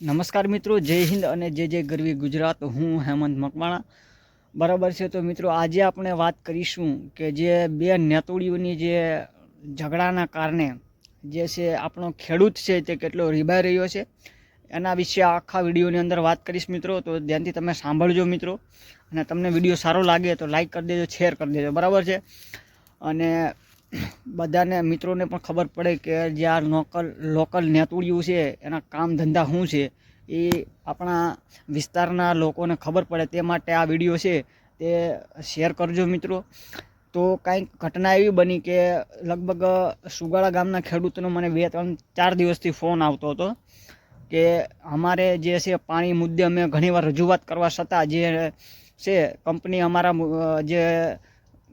નમસ્કાર મિત્રો, જય હિન્દ અને જય જય ગરવી ગુજરાત. હું હેમંત મકવાણા. બરાબર છે તો મિત્રો, આજે આપણે વાત કરીશું કે જે બે નેતોડીઓની જે ઝઘડાના કારણે જે છે આપણો ખેડૂત છે તે કેટલો રીબાઈ રહ્યો છે, એના વિશે આખા વિડીયોની અંદર વાત કરીશ મિત્રો. તો ધ્યાનથી તમે સાંભળજો મિત્રો. અને તમને વીડિયો સારો લાગે તો લાઈક કરી દેજો શેર કરી દેજો. બરાબર છે? અને બધાને મિત્રોને પણ ખબર પડે કે જે આ લોકલ લોકલ નેતુડિયું છે, એના કામ ધંધા શું છે, એ આપણા વિસ્તારના લોકોને ખબર પડે. તે માટે આ વીડિયો છે, તે શેર કરજો મિત્રો. તો કાંઈક ઘટના એવી બની કે લગભગ સુગાળા ગામના ખેડૂતનો મને બે, ત્રણ, ચાર દિવસથી ફોન આવતો હતો કે અમારે જે છે પાણી મુદ્દે અમે ઘણીવાર રજૂઆત કરવા છતાં જે છે કંપની અમારા જે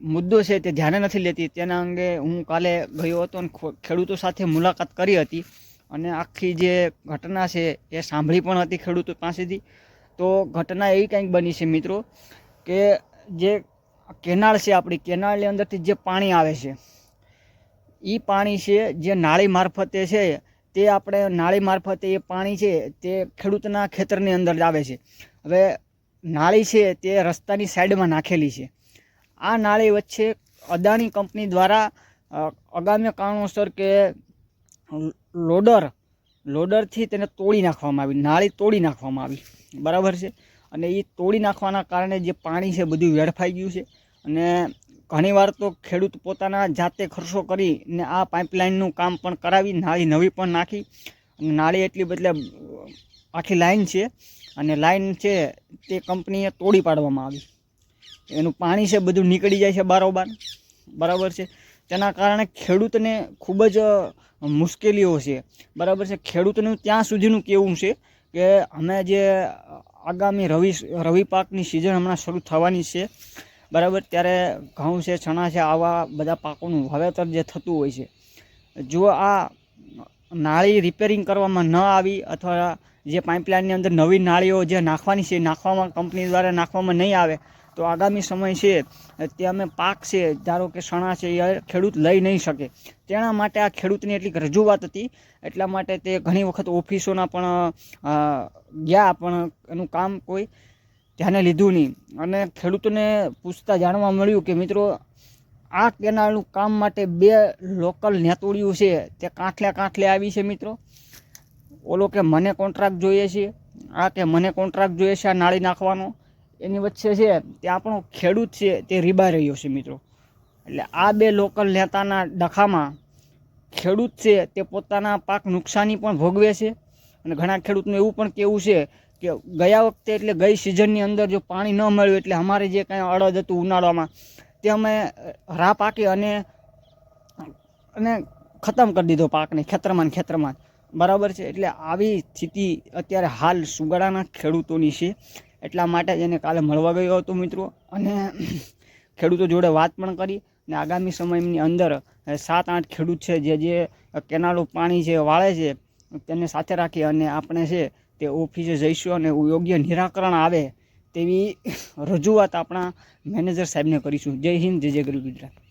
મુદ્દો છે તે ધ્યાને નથી લેતી. તેના અંગે હું કાલે ગયો હતો અને ખેડૂતો સાથે મુલાકાત કરી હતી અને આખી જે ઘટના છે એ સાંભળી પણ હતી ખેડૂતો પાસેથી. તો ઘટના એવી કંઈક બની છે મિત્રો કે જે કેનાળ છે આપણી કેનાળની અંદરથી જે પાણી આવે છે એ પાણી છે જે નાળી મારફતે છે, તે આપણે નાળી મારફતે એ પાણી છે તે ખેડૂતના ખેતરની અંદર જ આવે છે. હવે નાળી છે તે રસ્તાની સાઈડમાં નાખેલી છે. આ નાળી વચ્ચે અદાણી કંપની દ્વારા અગામ્ય કારણોસર કે લોડર, લોડરથી તેને તોડી નાખવામાં આવી, નાળી તોડી નાખવામાં આવી. બરાબર છે? અને એ તોડી નાખવાના કારણે જે પાણી છે બધું વેડફાઈ ગયું છે. અને ઘણીવાર તો ખેડૂત પોતાના જાતે ખર્ચો કરીને આ પાઇપલાઇનનું કામ પણ કરાવી, નાળી નવી પણ નાખી. નાળી એટલી બદલે આખી લાઈન છે. અને લાઈન છે તે કંપનીએ તોડી પાડવામાં આવી. એનું પાણી છે, બધું નીકળી જાય છે બારોબાર. બરાબર છે? તેના કારણે ખેડૂતને ખૂબ જ મુશ્કેલીઓ છે. બરાબર છે? ખેડૂતનું ત્યાં સુધીનું કેવું છે કે અમે જે આગામી રવિ રવિ પાકની સિઝન હમણાં શરૂ થવાની છે. બરાબર? ત્યારે ઘઉં છે, ચણા છે, આવા બધા પાકોનું વાવેતર જે થતું હોય છે. જો આ નાળી રિપેરિંગ કરવામાં ન આવી અથવા જે પાઇપલાઇનની અંદર નવી નાળીઓ જે નાખવાની છે નાખવામાં કંપની દ્વારા નાખવામાં નહીં આવે તો આગામી સમય છે તે અમે પાક છે, ધારો કે સણા છે, એ ખેડૂત લઈ નહીં શકે. તેના માટે આ ખેડૂતની એટલી રજૂઆત હતી. એટલા માટે તે ઘણી વખત ઓફિસોના પણ ગયા, પણ એનું કામ કોઈ ધ્યાને લીધું નહીં. અને ખેડૂતોને પૂછતા જાણવા મળ્યું કે, મિત્રો, આ કેનાલનું કામ માટે બે લોકલ નેતોડીઓ છે. તે કાંઠલે કાંઠલે આવી છે, મિત્રો. ઓલો કે, મને કોન્ટ્રાક્ટ જોઈએ છે. આ કે, મને કોન્ટ્રાક્ટ જોઈએ છે, આ નાળી નાખવાનો. એની વચ્ચે છે, તે આપણો ખેડૂત છે, તે રીબાઈ રહ્યો છે મિત્રો. એટલે આ બે લોકલ નેતાના ડખામાં ખેડૂત છે, તે પોતાના પાક નુકસાની પણ ભોગવે છે. અને ઘણા ખેડૂતનું એવું પણ કેવું છે કે ગયા વખતે એટલે ગઈ સિઝનની અંદર જો પાણી ન મળ્યું એટલે અમારે જે કાંઈ અડદ હતું ઉનાળામાં, તે અમે રા પાકી અને અને ખતમ કરી દીધો પાકને ખેતરમાં ખેતરમાં બરાબર છે? એટલે આવી સ્થિતિ અત્યારે હાલ સુગાડાના ખેડૂતોની છે. એટલા માટે જ એને કાલે મળવા ગયો હતો મિત્રો. અને ખેડૂતો જોડે વાત પણ કરી ને આગામી સમયની અંદર સાત આઠ ખેડૂત છે જે જે કેનાલો પાણી છે વાળે છે તેને સાથે રાખી અને આપણે છે તે ઓફિસે જઈશું અને યોગ્ય નિરાકરણ આવે તેવી રજૂઆત આપણા મેનેજર સાહેબને કરીશું. જય હિન્દ, જય જય ગુજરાત.